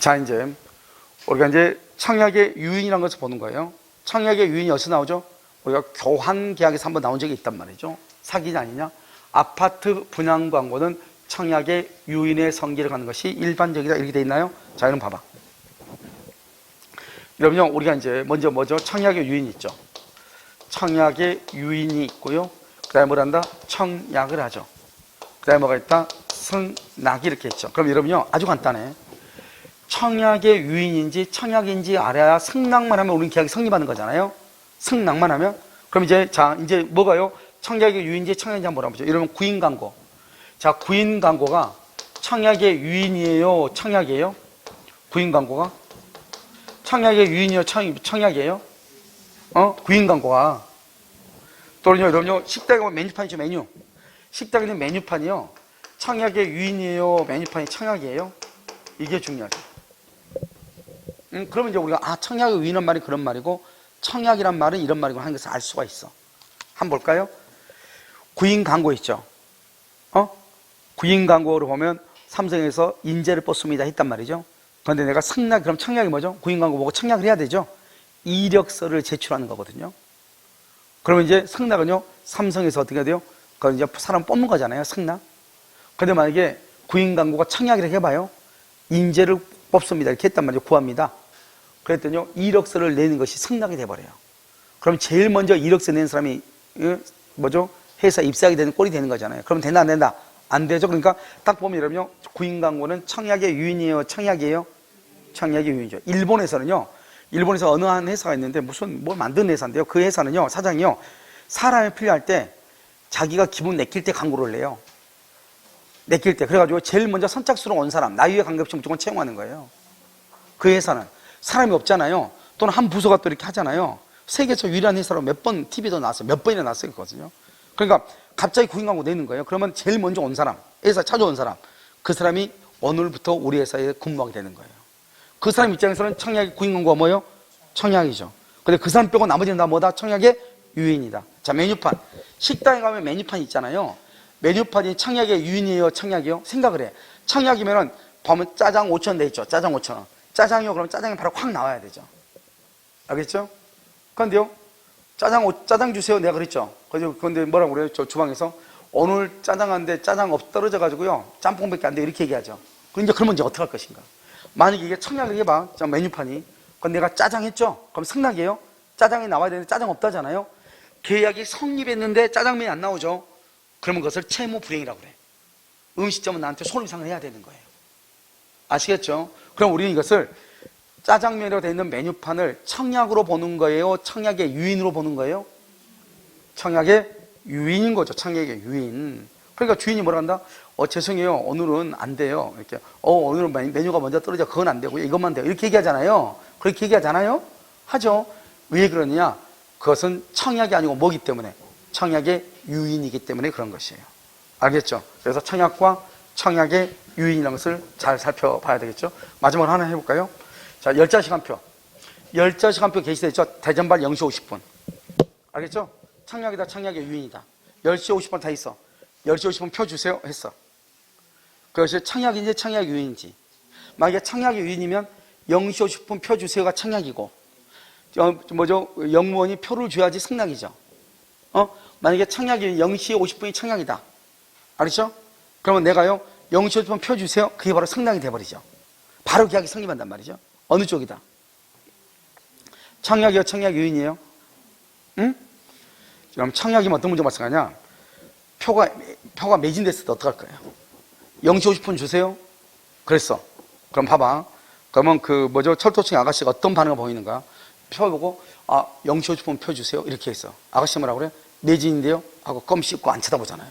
자, 이제 우리가 이제 청약의 유인이라는 것을 보는 거예요. 청약의 유인이 어디서 나오죠? 우리가 교환 계약에서 한번 나온 적이 있단 말이죠. 사기냐 아니냐? 아파트 분양 광고는 청약의 유인의 성기를 갖는 것이 일반적이다 이렇게 돼 있나요? 자, 여러분 봐봐. 여러분요, 우리가 이제 먼저 뭐죠? 청약의 유인이 있죠. 청약의 유인이 있고요. 그 다음에 뭘 한다? 청약을 하죠. 그 다음에 뭐가 있다? 승낙이 이렇게 있죠. 그럼 여러분요, 아주 간단해. 청약의 유인인지 청약인지 알아야 승낙만 하면 우리는 계약이 성립하는 거잖아요. 승낙만 하면. 그럼 이제, 자, 이제 뭐가요? 청약의 유인인지 청약인지 한번 보죠. 이러면 구인 광고. 자, 구인 광고가 청약의 유인이에요? 청약이에요? 구인 광고가? 청약의 유인이요? 청, 청약이에요? 어? 구인 광고가. 또는요, 여러분요, 식당에 보면 메뉴판이죠, 메뉴. 식당에 있는 메뉴판이요. 청약의 유인이에요? 메뉴판이 청약이에요? 이게 중요하죠. 음, 그러면 이제 우리가, 아, 청약의 유인한 말이 그런 말이고, 청약이란 말은 이런 말이고 하는 것을 알 수가 있어. 한번 볼까요? 구인 광고 있죠? 어? 구인 광고로 보면 삼성에서 인재를 뽑습니다 했단 말이죠. 그런데 내가 승낙, 그럼 청약이 뭐죠? 구인 광고 보고 청약을 해야 되죠? 이력서를 제출하는 거거든요. 그러면 이제 승낙은요, 삼성에서 어떻게 돼요? 그건 이제 사람 뽑는 거잖아요, 승낙. 근데 만약에 구인 광고가 청약이라고 해봐요. 인재를 뽑습니다. 이렇게 했단 말이죠. 구합니다. 그랬더니요, 이력서를 내는 것이 승낙이 돼버려요. 그럼 제일 먼저 이력서 낸 사람이, 어, 뭐죠? 회사 입사하게 되는 꼴이 되는 거잖아요. 그럼 된다, 안 된다? 안 되죠. 그러니까 딱 보면 여러분요, 구인 광고는 청약의 유인이에요? 청약이에요? 청약의 유인이죠. 일본에서는요, 일본에서 어느 한 회사가 있는데 무슨 뭘 만든 회사인데요. 그 회사는요, 사장이요, 사람이 필요할 때 자기가 기분 내킬 때 광고를 내요. 내킬 때. 그래가지고 제일 먼저 선착순으로 온 사람, 나이에 관계없이 무조건 채용하는 거예요. 그 회사는. 사람이 없잖아요. 또는 한 부서가 또 이렇게 하잖아요. 세계에서 유일한 회사로 몇 번 TV도 나왔어요. 몇 번이나 나왔어요. 그거든요. 그러니까 갑자기 구인 광고 내는 거예요. 그러면 제일 먼저 온 사람, 회사 찾아온 사람, 그 사람이 오늘부터 우리 회사에 근무하게 되는 거예요. 그 사람 입장에서는 청약의 구인 광고가 뭐예요? 청약이죠. 근데 그 사람 빼고 나머지는 다 뭐다? 청약의 유인이다. 자, 메뉴판. 식당에 가면 메뉴판 있잖아요. 메뉴판이 청약의 유인이에요? 청약이요? 생각을 해. 청약이면은 보면 짜장 5천 원 돼 있죠. 짜장 5천 원. 짜장이요? 그럼 짜장이 바로 확 나와야 되죠. 알겠죠? 그런데요, 짜장, 오- 짜장 주세요. 내가 그랬죠. 그런데 뭐라고 그래요? 저 주방에서 오늘 짜장 한데 짜장 없 떨어져가지고요. 짬뽕밖에 안 돼. 이렇게 얘기하죠. 이제 그러면 이제 어떻게 할 것인가? 만약에 이게 청약을 해봐. 자, 메뉴판이. 그럼 내가 짜장 했죠? 그럼 승낙이에요? 짜장이 나와야 되는데 짜장 없다잖아요? 계약이 성립했는데 짜장면이 안 나오죠? 그러면 그것을 채무 불이행이라고 그래. 음식점은 나한테 손해상을 해야 되는 거예요. 아시겠죠? 그럼 우리는 이것을 짜장면으로 되어 있는 메뉴판을 청약으로 보는 거예요? 청약의 유인으로 보는 거예요? 청약의 유인인 거죠. 청약의 유인. 그러니까 주인이 뭐라 한다? 어, 죄송해요. 오늘은 안 돼요. 이렇게. 어, 오늘은 메- 메뉴가 먼저 떨어져. 그건 안 되고요. 이것만 돼요. 이렇게 얘기하잖아요. 그렇게 얘기하잖아요? 하죠. 왜 그러느냐? 그것은 청약이 아니고 뭐기 때문에? 청약의 유인이기 때문에 그런 것이에요. 알겠죠? 그래서 청약과 청약의 유인이라는 것을 잘 살펴봐야 되겠죠? 마지막으로 하나 해볼까요? 자, 열자 시간표. 열자 시간표 게시되어 있죠? 대전발 0시 50분. 알겠죠? 청약이다, 청약의 유인이다. 10시 50분 다 있어. 10시 50분 표 주세요. 했어. 그것이 청약인지 청약 유인인지. 만약에 청약 유인이면 0시 50분 표 주세요가 청약이고, 어, 뭐죠? 영무원이 표를 줘야지 승낙이죠. 어? 만약에 청약이 0시 50분이 청약이다. 알겠죠? 그러면 내가요, 0시 50분 표 주세요. 그게 바로 승낙이 돼버리죠. 바로 계약이 성립한단 말이죠. 어느 쪽이다? 청약이요, 청약 유인이에요? 응? 그럼 청약이면 어떤 문제 발생하냐? 표가, 표가 매진됐을 때 어떡할 거예요? 0시 50분 주세요? 그랬어. 그럼 봐봐. 그러면 그 뭐죠? 철도청 아가씨가 어떤 반응을 보이는가? 표 보고, 아, 0시 50분 표 주세요? 이렇게 했어. 아가씨 뭐라 그래? 매진인데요? 하고 껌 씹고 안 쳐다보잖아요.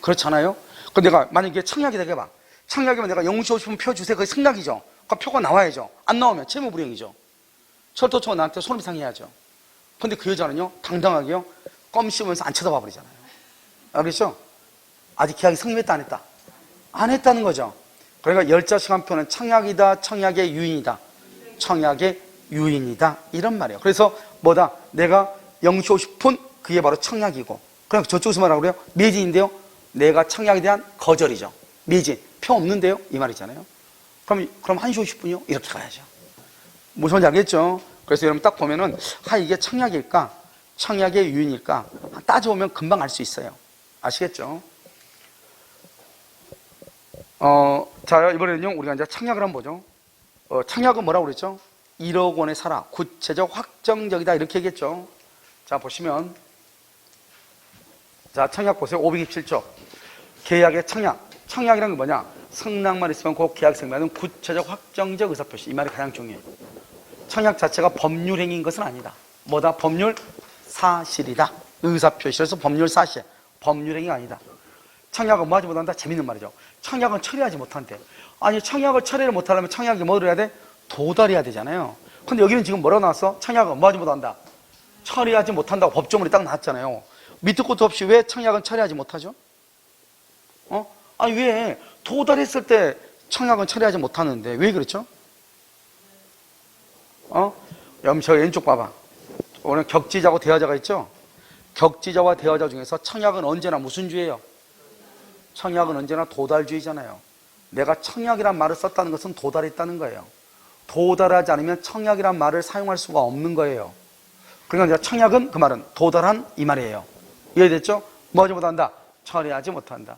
그렇잖아요? 그럼 내가 만약에 청약이 되게 봐. 청약이면 내가 0시 50분 표 주세요. 그게 승낙이죠. 그 표가 나와야죠. 안 나오면 채무불이행이죠. 철도청은 나한테 손해상해야죠. 근데 그 여자는요, 당당하게요, 껌 씹으면서 안 쳐다봐 버리잖아요. 알겠죠? 아직 계약이 성립했다, 안 했다? 안 했다는 거죠. 그러니까 열자 시간표는 청약이다, 청약의 유인이다. 청약의 유인이다. 이런 말이에요. 그래서 뭐다? 내가 0시 50분, 그게 바로 청약이고. 그럼 저쪽에서 뭐라고 그래요? 매진인데요? 내가 청약에 대한 거절이죠. 매진. 표 없는데요? 이 말이잖아요. 그럼, 그럼 1시 50분이요? 이렇게 가야죠. 무슨 말인지 알겠죠? 그래서 여러분 딱 보면은, 아, 이게 청약일까? 청약의 유인일까? 따져보면 금방 알 수 있어요. 아시겠죠? 어, 자, 이번에는요, 우리가 이제 청약을 한번 보죠. 어, 청약은 뭐라고 그랬죠? 1억 원에 사라. 구체적 확정적이다. 이렇게 얘기했죠. 자, 보시면. 자, 청약 보세요. 527조. 계약의 청약. 청약이란 게 뭐냐? 승낙만 있으면 그 계약 생명은 구체적 확정적 의사표시. 이 말이 가장 중요해요. 청약 자체가 법률 행위인 것은 아니다. 뭐다? 법률 사실이다. 의사표시에서 법률 사실. 법률 행위가 아니다. 청약은 뭐 하지 못한다? 재밌는 말이죠. 청약은 처리하지 못한대. 아니, 청약을 처리를 못하려면 청약이 뭐를 해야 돼? 도달해야 되잖아요. 근데 여기는 지금 뭐라고 나왔어? 청약은 뭐 하지 못한다? 처리하지 못한다고 법조문이 딱 나왔잖아요. 밑도 끝도 없이 왜 청약은 처리하지 못하죠? 어? 아니, 왜 도달했을 때 청약은 처리하지 못하는데 왜 그렇죠? 어? 여러분, 저 왼쪽 봐봐. 오늘 격지자고 대화자가 있죠? 격지자와 대화자 중에서 청약은 언제나 무슨 주예요? 청약은 언제나 도달주의잖아요. 내가 청약이란 말을 썼다는 것은 도달했다는 거예요. 도달하지 않으면 청약이란 말을 사용할 수가 없는 거예요. 그러니까 청약은 그 말은 도달한 이 말이에요. 이해됐죠? 뭐 하지 못한다? 처리하지 못한다.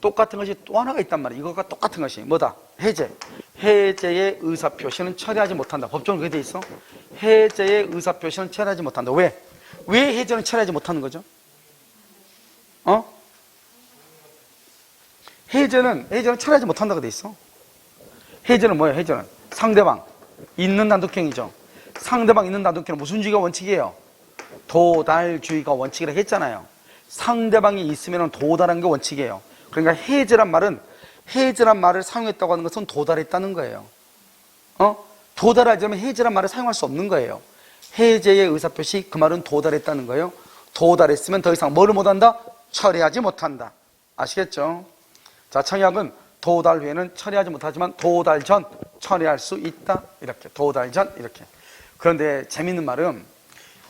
똑같은 것이 또 하나가 있단 말이에요. 이것과 똑같은 것이 뭐다? 해제. 해제의 의사표시는 처리하지 못한다. 법적으로 그게 돼 있어. 해제의 의사표시는 처리하지 못한다. 왜? 왜 해제는 처리하지 못하는 거죠? 어? 해제는 해제는 처리하지 못한다고 돼 있어. 해제는 뭐예요? 해제는 상대방 있는 단독행위죠. 상대방 있는 단독행위는 무슨 주의가 원칙이에요? 도달주의가 원칙이라 했잖아요. 상대방이 있으면 도달한 게 원칙이에요. 그러니까 해제란 말은 해제란 말을 사용했다고 하는 것은 도달했다는 거예요. 어? 도달하자면 해제란 말을 사용할 수 없는 거예요. 해제의 의사표시 그 말은 도달했다는 거예요. 도달했으면 더 이상 뭐를 못한다? 처리하지 못한다. 아시겠죠? 자, 청약은 도달 후에는 처리하지 못하지만 도달 전 처리할 수 있다. 이렇게 도달 전 이렇게. 그런데 재밌는 말은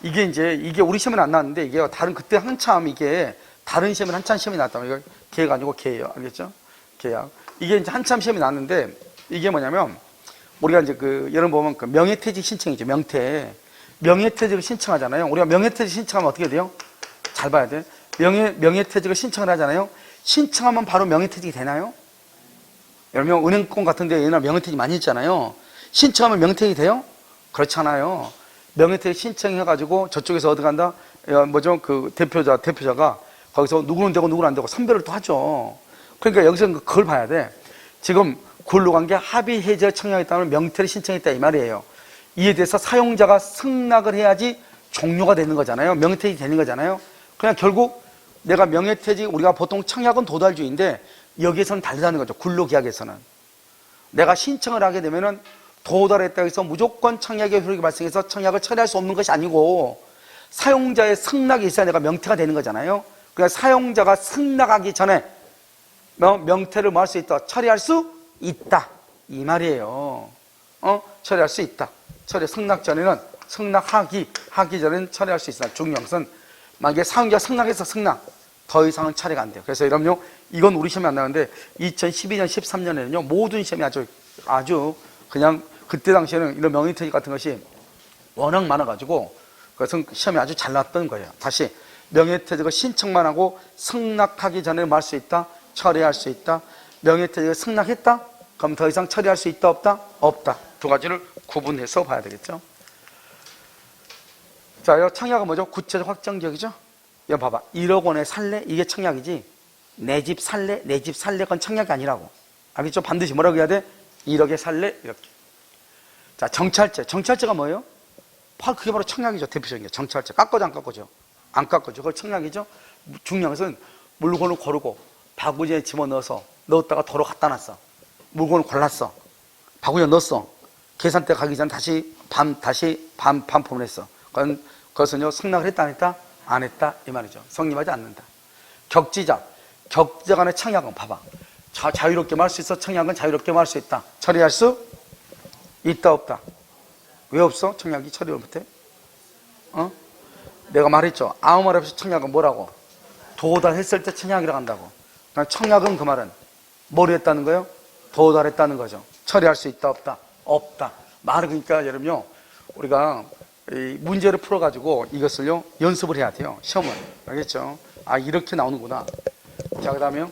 이게 이제 이게 우리 시험에 안 나왔는데 이게 다른 그때 한참 이게 다른 시험에 한참 시험이 나왔다. 이거 계획 아니고 계예요. 알겠죠? 계약. 이게 이제 한참 시험이 나왔는데 이게 뭐냐면 우리가 이제 그 여러분 보면 그 명예퇴직 신청이죠. 명퇴. 명예퇴직을 신청하잖아요. 우리가 명예퇴직 신청하면 어떻게 돼요? 잘 봐야 돼. 명예 명예퇴직을 신청을 하잖아요. 신청하면 바로 명예퇴직이 되나요? 여러분 은행권 같은데 옛날 명예퇴직 많이 했잖아요. 신청하면 명예퇴직이 돼요? 그렇잖아요. 명예퇴직 신청해가지고 저쪽에서 어디 간다? 야, 뭐죠? 그 대표자 대표자가 거기서 누구는 되고 누구는 안 되고 선별을 또 하죠. 그러니까 여기서 그걸 봐야 돼. 지금 근로관계 합의 해제 청약했다면 명퇴를 신청했다 이 말이에요. 이에 대해서 사용자가 승낙을 해야지 종료가 되는 거잖아요. 명예퇴직이 되는 거잖아요. 그냥 결국 내가 명예퇴직 우리가 보통 청약은 도달주의인데 여기에서는 다르다는 거죠. 근로계약에서는 내가 신청을 하게 되면은 도달했다고 해서 무조건 청약의 효력이 발생해서 청약을 처리할 수 없는 것이 아니고 사용자의 승낙이 있어야 내가 명퇴가 되는 거잖아요. 그러니까 사용자가 승낙하기 전에 명- 명퇴를 뭐 할 수 있다? 처리할 수 있다. 이 말이에요. 어? 처리할 수 있다. 처리 승낙 전에는 승낙하기 하기 전에는 처리할 수 있다. 중요한 만약에 사용자 승낙해서 승낙 더 이상은 처리가 안 돼요. 그래서 여러분요 이건 우리 시험에 안 나오는데 2012년 13년에는요 모든 시험이 아주 아주 그냥 그때 당시에는 이런 명예퇴직 같은 것이 워낙 많아가지고 그것은 시험이 아주 잘 나왔던 거예요. 다시 명예퇴직을 신청만 하고 승낙하기 전에 뭐할수 있다? 처리할 수 있다. 명예퇴직을 승낙했다? 그럼 더 이상 처리할 수 있다 없다? 없다. 두 가지를 구분해서 봐야 되겠죠. 자, 이 청약은 뭐죠? 구체적 확정적이죠? 이거 봐봐. 1억 원에 살래? 이게 청약이지. 내 집 살래? 내 집 살래? 그건 청약이 아니라고. 알겠죠? 반드시 뭐라고 해야 돼? 1억에 살래? 이렇게. 자, 정찰제. 정찰제가 뭐예요? 바- 그게 바로 청약이죠. 대표적인 게. 정찰제. 깎아줘, 안 깎아줘? 안 깎아줘. 그걸 청약이죠? 중요한 것은 물건을 고르고 바구니에 집어넣어서 넣었다가 도로 갖다 놨어. 물건을 골랐어. 바구니에 넣었어. 계산대 가기 전 다시 밤, 다시 밤, 반품을 했어. 그건, 그것은요, 승낙을 했다, 안 했다? 안 했다. 이 말이죠. 성립하지 않는다. 격지자. 격지자 간의 청약은 봐봐. 자, 자유롭게 말 수 있어. 청약은 자유롭게 말 수 있다. 처리할 수 있다, 없다. 왜 없어? 청약이 처리를 못해? 어? 내가 말했죠. 아무 말 없이 청약은 뭐라고? 도달했을 때 청약이라고 한다고. 청약은 그 말은 뭘 했다는 거예요? 도달했다는 거죠. 처리할 수 있다 없다 없다 말을 그러니까 여러분요 우리가 이 문제를 풀어가지고 이것을요 연습을 해야 돼요 시험을 알겠죠 아 이렇게 나오는구나 자 그 다음에요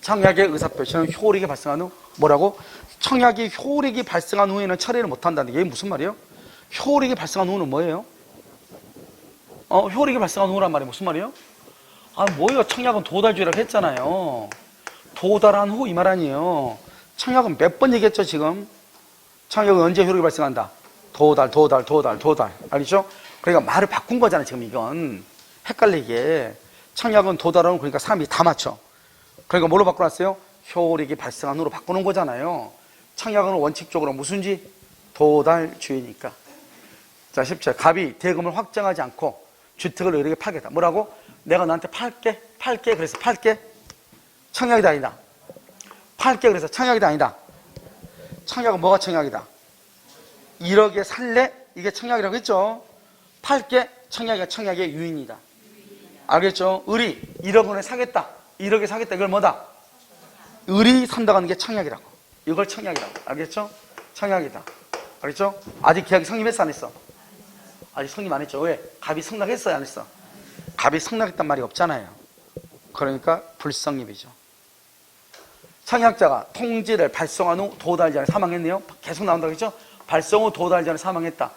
청약의 의사표시는 효력이 발생한 후 뭐라고 청약이 효력이 발생한 후에는 처리를 못한다는 게 무슨 말이에요 효력이 발생한 후는 뭐예요 어 효력이 발생한 후란 말이 무슨 말이에요? 아 뭐예요? 청약은 도달주의라고 했잖아요. 도달한 후 이 말 아니에요. 청약은 몇 번 얘기했죠 지금? 청약은 언제 효력이 발생한다? 도달 도달 도달 도달. 알겠죠? 그러니까 말을 바꾼 거잖아요 지금 이건. 헷갈리게. 청약은 도달하는 그러니까 사람이 다 맞춰. 그러니까 뭘로 바꿔놨어요? 효력이 발생한 후로 바꾸는 거잖아요. 청약은 원칙적으로 무슨지? 도달주의니까. 자 17. 갑이 대금을 확정하지 않고 주택을 의뢰에 팔겠다. 뭐라고? 내가 너한테 팔게, 팔게, 그래서 팔게. 청약이다, 아니다. 팔게, 그래서 청약이다, 아니다. 청약은 뭐가 청약이다? 1억에 살래? 이게 청약이라고 했죠? 팔게, 청약이가 청약의 유인이다. 알겠죠? 의리, 1억 원에 사겠다. 1억에 사겠다. 이걸 뭐다? 산다고 하는 게 청약이라고. 이걸 청약이라고. 알겠죠? 청약이다. 알겠죠? 아직 계약이 성립했어, 안 했어? 아직 성립 안 했죠. 왜? 갑이 성락했어요, 안 했어? 갑이 성락했단 말이 없잖아요. 그러니까 불성립이죠. 청약자가 통지를 발송한 후 도달 전에 사망했네요. 계속 나온다고 했죠? 발송 후 도달 전에 사망했다.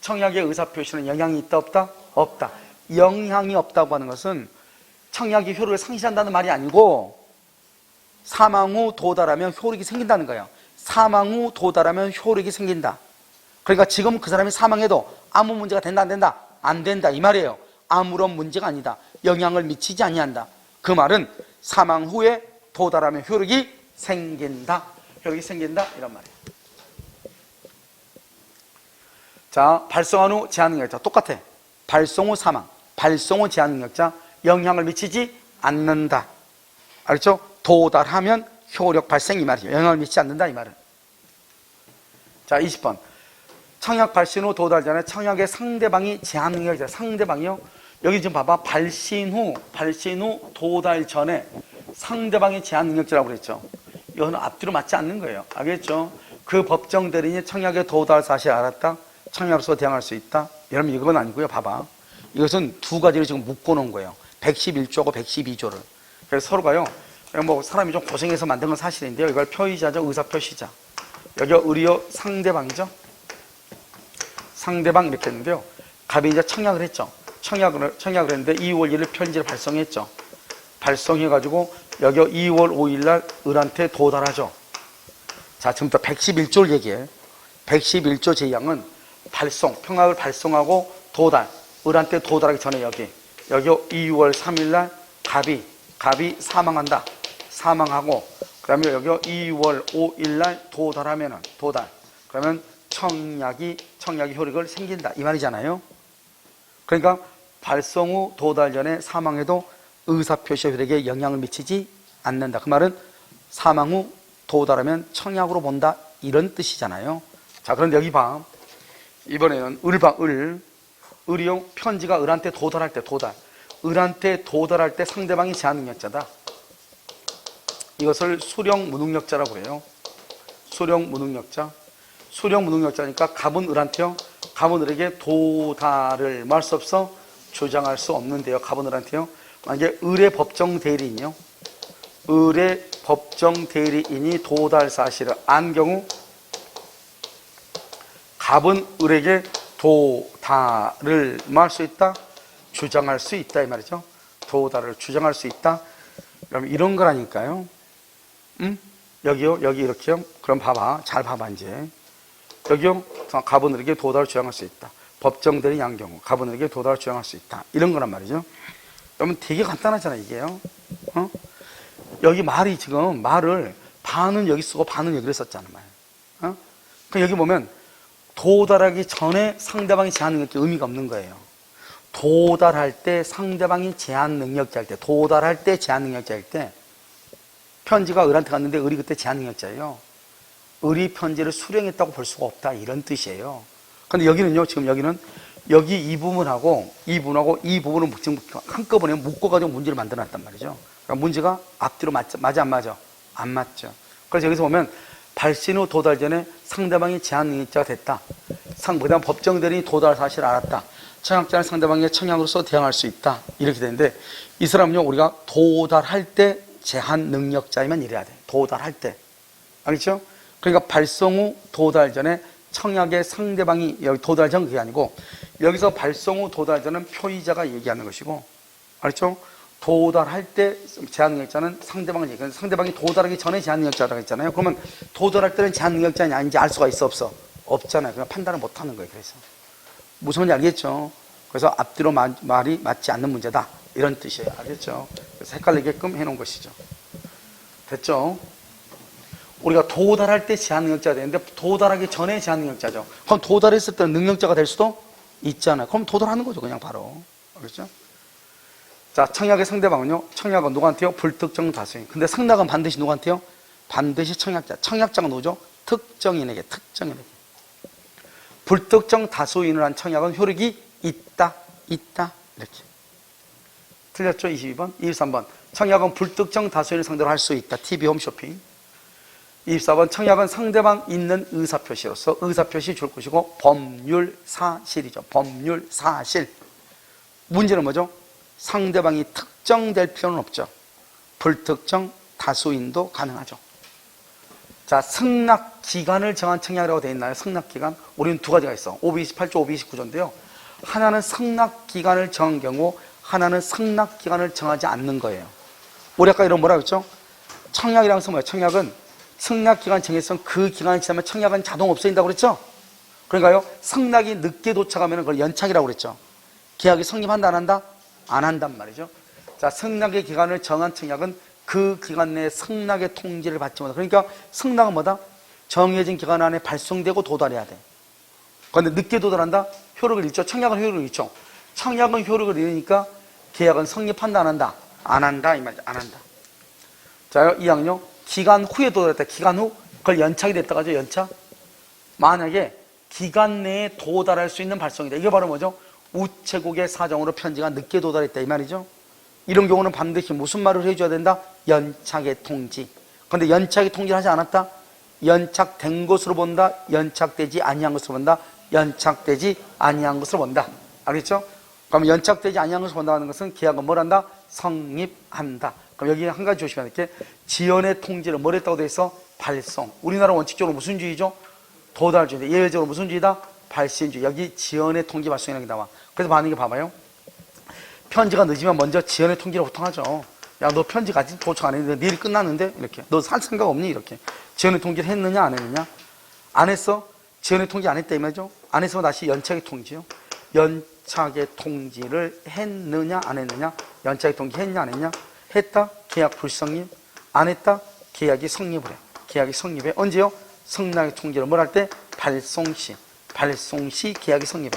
청약의 의사표시는 영향이 있다, 없다? 없다. 영향이 없다고 하는 것은 청약이 효력을 상실한다는 말이 아니고 사망 후 도달하면 효력이 생긴다는 거예요. 사망 후 도달하면 효력이 생긴다. 그러니까 지금 그 사람이 사망해도 아무 문제가 된다 안 된다? 안 된다. 이 말이에요. 아무런 문제가 아니다. 영향을 미치지 아니한다. 그 말은 사망 후에 도달하면 효력이 생긴다. 효력이 생긴다. 이런 말이에요. 자 발송한 후 제한 능력자 똑같아. 발송 후 사망 발송 후 제한 능력자 영향을 미치지 않는다. 알겠죠? 도달하면 효력 발생 이 말이에요 영향을 미치지 않는다 이 말은. 자 20번 청약 발신 후 도달 전에 청약의 상대방이 제한 능력이죠. 상대방이요. 여기 지금 봐봐. 발신 후, 발신 후 도달 전에 상대방이 제한 능력자라고 그랬죠. 이거는 앞뒤로 맞지 않는 거예요. 알겠죠? 그 법정 대리인이 청약의 도달 사실 알았다. 청약으로서 대항할 수 있다. 여러분 이건 아니고요. 봐봐. 이것은 두 가지를 지금 묶어놓은 거예요. 111조하고 112조를. 그래서 서로가요. 뭐 사람이 좀 고생해서 만든 건 사실인데요. 이걸 표의자죠. 의사 표시자. 여기 의료 상대방이죠. 상대방 이렇게 했는데요. 갑이 이제 청약을 했죠. 청약을, 청약을 했는데 2월 1일 편지를 발송했죠. 발송해가지고 여기 2월 5일 날 을한테 도달하죠. 자, 지금부터 111조를 얘기해. 111조 제2항은 발송, 평약을 발송하고 도달, 을한테 도달하기 전에 여기, 여기 2월 3일 날 갑이, 갑이 사망한다. 사망하고, 그 다음에 여기 2월 5일 날 도달하면은, 도달. 그러면 청약이 청약의 효력을 생긴다 이 말이잖아요. 그러니까 발송 후 도달 전에 사망해도 의사표시 효력에 영향을 미치지 않는다. 그 말은 사망 후 도달하면 청약으로 본다 이런 뜻이잖아요. 자 그런데 여기 봐 이번에는 을봐 을 을이요 편지가 을한테 도달할 때 도달 을한테 도달할 때 상대방이 제한 능력자다. 이것을 수령 무능력자라고 그래요. 수령 무능력자. 수령 무능력자니까 갑은 을한테요. 갑은 을에게 도달을 말수 없어 주장할 수 없는데요. 갑은 을한테요. 만약에 을의 법정 대리인이요. 을의 법정 대리인이 도달 사실을 안 경우 갑은 을에게 도달을 말수 있다. 주장할 수 있다 이 말이죠. 도달을 주장할 수 있다. 그럼 이런 거라니까요. 음? 여기요, 여기 이렇게요. 그럼 봐봐, 잘 봐봐 이제. 여기요, 가분들에게 도달을 주장할 수 있다. 법정들이 양경우, 가분들에게 도달을 주장할 수 있다. 이런 거란 말이죠. 여러분 되게 간단하잖아요, 이게요. 어? 여기 말이 지금 말을 반은 여기 쓰고 반은 여기를 썼잖아, 말. 어? 그 여기 보면 도달하기 전에 상대방이 제한 능력자 의미가 없는 거예요. 도달할 때 상대방이 제한 능력자일 때, 도달할 때 제한 능력자일 때, 편지가 을한테 갔는데 을이 그때 제한 능력자예요. 을이 편지를 수령했다고 볼 수가 없다 이런 뜻이에요. 근데 여기는요 지금 여기는 여기 이 부분하고 이 부분하고 이 부분을 지금 한꺼번에 묶어가지고 문제를 만들어놨단 말이죠. 그러니까 문제가 앞뒤로 맞, 맞아 안 맞아? 안 맞죠. 그래서 여기서 보면 발신 후 도달 전에 상대방이 제한 능력자가 됐다. 상, 그다음 법정 대리인이 도달 사실을 알았다. 청약자는 상대방의 청약으로서 대항할 수 있다. 이렇게 되는데 이 사람은요 우리가 도달할 때 제한 능력자이면 이래야 돼. 도달할 때. 알겠죠? 그러니까 발송 후 도달 전에 청약의 상대방이 여기 도달 전 그게 아니고 여기서 발송 후 도달 전은 표의자가 얘기하는 것이고 알겠죠? 도달할 때 제한 능력자는 상대방을 얘기하는 상대방이 도달하기 전에 제한 능력자라고 했잖아요. 그러면 도달할 때는 제한 능력자냐 아닌지 알 수가 있어 없어? 없잖아요. 그냥 판단을 못 하는 거예요. 그래서 무슨 말인지 알겠죠? 그래서 앞뒤로 마- 말이 맞지 않는 문제다. 이런 뜻이에요. 알겠죠? 그래서 헷갈리게끔 해놓은 것이죠. 됐죠? 우리가 도달할 때 제한 능력자가 되는데 도달하기 전에 제한 능력자죠. 그럼 도달했을 때는 능력자가 될 수도 있잖아요. 그럼 도달하는 거죠. 그냥 바로. 알겠죠? 자, 청약의 상대방은요. 청약은 누구한테요? 불특정 다수인. 근데 상락은 반드시 누구한테요? 반드시 청약자. 청약자가 누구죠? 특정인에게, 특정인에게. 불특정 다수인을 한 청약은 효력이 있다, 있다. 이렇게. 틀렸죠? 22번. 23번. 청약은 불특정 다수인을 상대로 할 수 있다. TV 홈쇼핑. 24번 청약은 상대방 있는 의사표시로서 의사표시 줄 것이고 법률 사실이죠. 법률 사실. 문제는 뭐죠? 상대방이 특정될 필요는 없죠. 불특정 다수인도 가능하죠. 자, 승낙 기간을 정한 청약이라고 되어 있나요? 승낙 기간? 우리는 두 가지가 있어. 528조, 529조인데요. 하나는 승낙 기간을 정한 경우, 하나는 승낙 기간을 정하지 않는 거예요. 우리 아까 이런 뭐라고 했죠? 청약이라는 뭐예요? 청약은 승낙 기간 정했으면 그 기간이 지나면 청약은 자동 없어진다고 그랬죠? 그러니까요, 승낙이 늦게 도착하면 그걸 연착이라고 그랬죠. 계약이 성립한다, 안 한다? 안 한단 말이죠. 자, 승낙의 기간을 정한 청약은 그 기간 내에 승낙의 통지를 받지 못한다. 그러니까 승낙은 뭐다? 정해진 기간 안에 발송되고 도달해야 돼. 그런데 늦게 도달한다? 효력을 잃죠. 청약은 효력을 잃죠. 청약은 효력을 잃으니까 계약은 성립한다, 안 한다? 안 한다, 이 말이죠. 안 한다. 자, 2항요. 기간 후에 도달했다. 기간 후? 그걸 연착이 됐다고 하죠. 연착. 만약에 기간 내에 도달할 수 있는 발송이다. 이게 바로 뭐죠? 우체국의 사정으로 편지가 늦게 도달했다. 이 말이죠. 이런 경우는 반드시 무슨 말을 해줘야 된다? 연착의 통지. 그런데 연착의 통지를 하지 않았다? 연착된 것으로 본다. 연착되지 아니한 것으로 본다. 연착되지 아니한 것으로 본다. 알겠죠? 그럼 연착되지 아니한 것으로 본다는 것은 계약은 뭘 한다? 성립한다. 그럼 여기 한 가지 조심해야 될 게 지연의 통지를 뭘 했다고 돼 있어? 발송. 우리나라 원칙적으로 무슨 주의죠? 도달주의인데 예외적으로 무슨 주의다? 발신주의. 여기 지연의 통지 발송이라는 게 나와. 그래서 반응이 봐봐요. 편지가 늦으면 먼저 지연의 통지를 보통 하죠. 야, 너 편지가 아직 도착 안 했는데 내일 끝났는데? 이렇게. 너 살 생각 없니? 이렇게. 지연의 통지를 했느냐, 안 했느냐? 안 했어? 지연의 통지 안 했다, 이 말이죠? 안 했으면 다시 연착의 통지요. 연착의 통지를 했느냐, 안 했느냐? 연착의 통지 했냐, 안 했냐? 했다? 계약 불성립. 안 했다? 계약이 성립을 해. 계약이 성립해. 언제요? 성락의 통지를 뭘 할 때? 발송 시. 발송 시 계약이 성립해.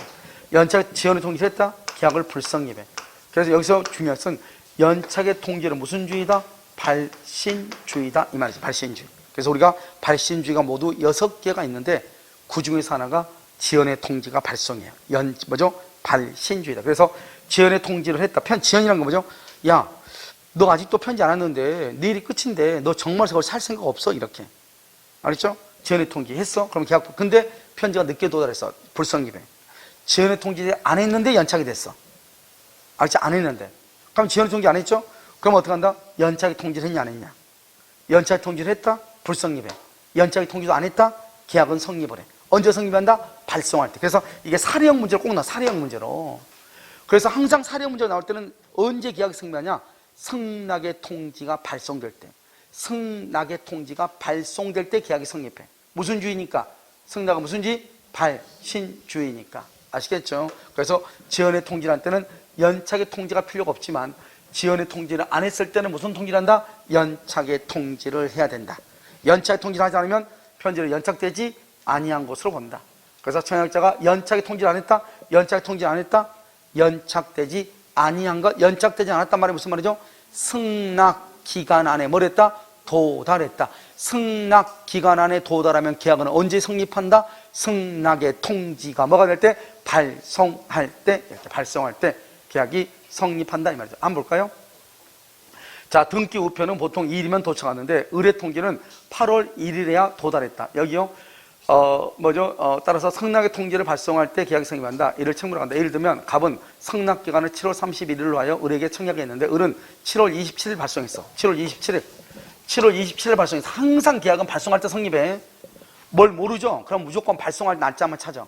연착 지연의 통지를 했다? 계약을 불성립해. 그래서 여기서 중요한 것은 연착의 통지는 무슨 주의다? 발신주의다. 이 말이죠. 발신주의. 그래서 우리가 발신주의가 모두 여섯 개가 있는데 그 중에서 하나가 지연의 통지가 발송이에요. 연, 뭐죠? 발신주의다. 그래서 지연의 통지를 했다. 편, 지연이란 건 뭐죠? 야, 너 아직도 편지 안 왔는데 내일이 끝인데 너 정말 저걸 살 생각 없어? 이렇게. 알았죠? 지연의 통지 했어? 그럼 계약, 근데 편지가 늦게 도달했어. 불성립에. 지연의 통지 안 했는데 연착이 됐어. 알지? 안 했는데. 그럼 지연의 통지 안 했죠? 그럼 어떻게 한다? 연착의 통지를 했냐, 안 했냐? 연착의 통지를 했다? 불성립해. 연착의 통지도 안 했다? 계약은 성립을 해. 언제 성립한다? 발송할 때. 그래서 이게 사례형 문제로 꼭 나와, 사례형 문제로. 그래서 항상 사례형 문제가 나올 때는 언제 계약이 성립하냐? 승낙의 통지가 발송될 때. 승낙의 통지가 발송될 때 계약이 성립해. 무슨 주의니까? 승낙은 무슨 주의? 발신주의니까. 아시겠죠? 그래서 지연의 통지란 때는 연착의 통지가 필요가 없지만 지연의 통지를 안 했을 때는 무슨 통지를 한다? 연착의 통지를 해야 된다. 연착의 통지를 하지 않으면 편지를 연착되지 아니한 것으로 본다. 그래서 청약자가 연착의 통지를 안 했다? 연착의 통지를 안 했다? 연착되지 아니한 것, 연착되지 않았단 말이 무슨 말이죠? 승낙 기간 안에 뭘 했다? 도달했다. 승낙 기간 안에 도달하면 계약은 언제 성립한다? 승낙의 통지가 뭐가 될 때? 발송할 때, 이렇게 발송할 때 계약이 성립한다 이 말이죠. 한번 볼까요? 자, 등기 우편은 보통 2일이면 도착하는데 의뢰 통지는 8월 1일에야 도달했다. 여기요. 어, 뭐죠? 어, 따라서 성납의 통지를 발송할 때 계약이 성립한다. 이를 책무로 한다. 예를 들면 갑은 성납 기간을 7월 31일로 하여 의뢰에게 청약이 했는데 을은 7월 27일 발송했어. 7월 27일. 7월 27일 발송해서 항상 계약은 발송할 때 성립해. 뭘 모르죠? 그럼 무조건 발송할 날짜만 찾아.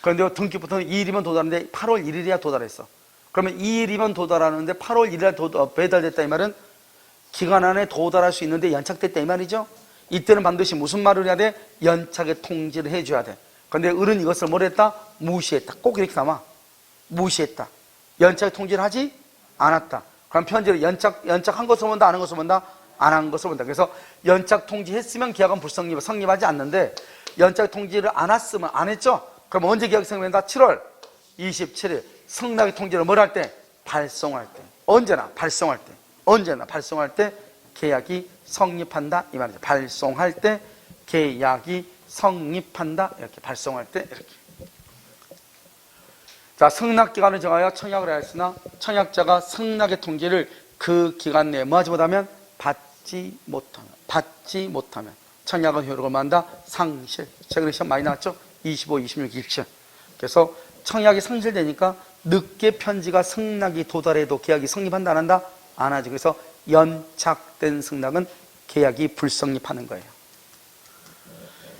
그런데 등기부터는 2일이면 도달하는데 8월 1일이야 도달했어. 그러면 2일이면 도달하는데 8월 1일에 도, 어, 배달됐다 이 말은 기간 안에 도달할 수 있는데 연착됐다 이 말이죠. 이때는 반드시 무슨 말을 해야 돼? 연착에 통지를 해줘야 돼. 그런데 을은 이것을 뭘 했다? 무시했다. 꼭 이렇게 남아. 무시했다. 연착 통지를 하지 않았다. 그럼 편지를 연착, 연착한 것을 본다, 안 한 것을 본다? 안 한 것을 본다. 그래서 연착 통지했으면 계약은 불성립, 성립하지 않는데 연착 통지를 안 했으면 안 했죠? 그럼 언제 계약이 성립된다? 7월 27일. 성납의 통지를 뭘 할 때? 발송할 때. 언제나 발송할 때. 언제나 발송할 때 계약이 성립한다. 이 말이죠. 발송할 때 계약이 성립한다. 이렇게 발송할 때 이렇게. 자, 승낙 기간을 정하여 청약을 하였으나 청약자가 승낙의 통지를 그 기간 내에 뭐하지 못하면 받지 못하면 받지 못하면 청약은 효력을 만다 상실. 최근에 시험 많이 나왔죠? 25, 26, 27. 그래서 청약이 상실되니까 늦게 편지가 승낙이 도달해도 계약이 성립한다 안 한다? 안 하지. 그래서 연착된 승낙은 계약이 불성립하는 거예요.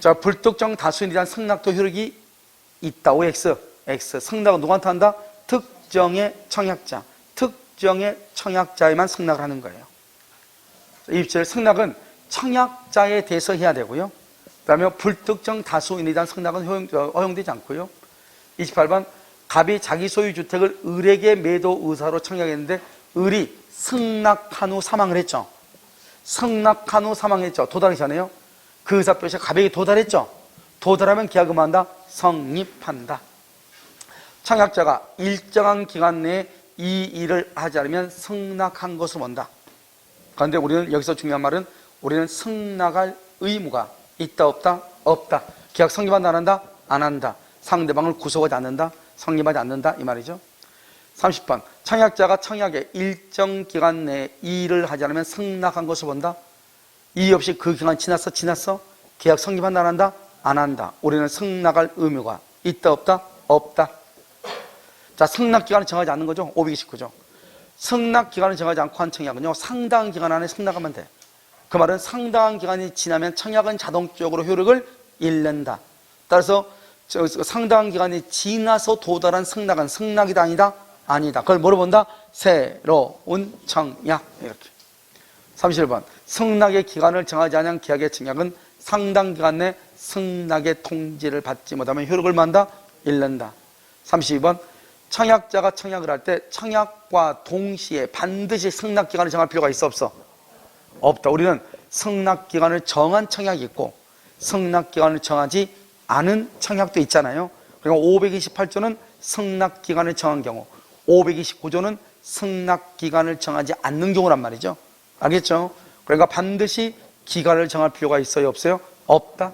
자, 불특정 다수인에 대한 승낙도 효력이 있다. OX. X. 승낙은 누구한테 한다? 특정의 청약자. 특정의 청약자에만 승낙을 하는 거예요. 입질 승낙은 청약자에 대해서 해야 되고요. 그 다음에 불특정 다수인에 대한 승낙은 허용, 어, 허용되지 않고요. 28번 갑이 자기 소유 주택을 을에게 매도 의사로 청약했는데 을이 승낙한 후 사망을 했죠. 승낙한 후 사망했죠. 도달하기 전에요. 그 의사 표시가 갑에게 도달했죠. 도달하면 계약을 한다? 성립한다. 청약자가 일정한 기간 내에 이 일을 하지 않으면 승낙한 것을 본다. 그런데 우리는 여기서 중요한 말은 우리는 승낙할 의무가 있다 없다 없다. 계약 성립한다 안 한다 안 한다. 상대방을 구속하지 않는다 성립하지 않는다 이 말이죠. 30번 청약자가 청약에 일정 기간 내에 이 일을 하지 않으면 승낙한 것을 본다. 이의 없이 그 기간 지났어 지났어 계약 성립한다 안 한다 안 한다. 우리는 승낙할 의무가 있다 없다 없다. 자 승낙 기간을 정하지 않는 거죠. 529죠. 승낙 기간을 정하지 않고 한 청약은요 상당한 기간 안에 승낙하면 돼. 그 말은 상당한 기간이 지나면 청약은 자동적으로 효력을 잃는다. 따라서 저 상당한 기간이 지나서 도달한 승낙은 승낙이다 아니다? 아니다. 그걸 뭐로 본다? 새로운 청약 이렇게. 31번 승낙의 기간을 정하지 않은 계약의 청약은 상당 기간 내 승낙의 통지를 받지 못하면 효력을 만다 잃는다. 32번 청약자가 청약을 할 때 청약과 동시에 반드시 승낙 기간을 정할 필요가 있어 없어? 없다. 우리는 승낙 기간을 정한 청약이 있고 승낙 기간을 정하지 않은 청약도 있잖아요. 그러니까 528조는 승낙 기간을 정한 경우, 529조는 승낙 기간을 정하지 않는 경우란 말이죠. 알겠죠? 그러니까 반드시 기간을 정할 필요가 있어요, 없어요? 없다.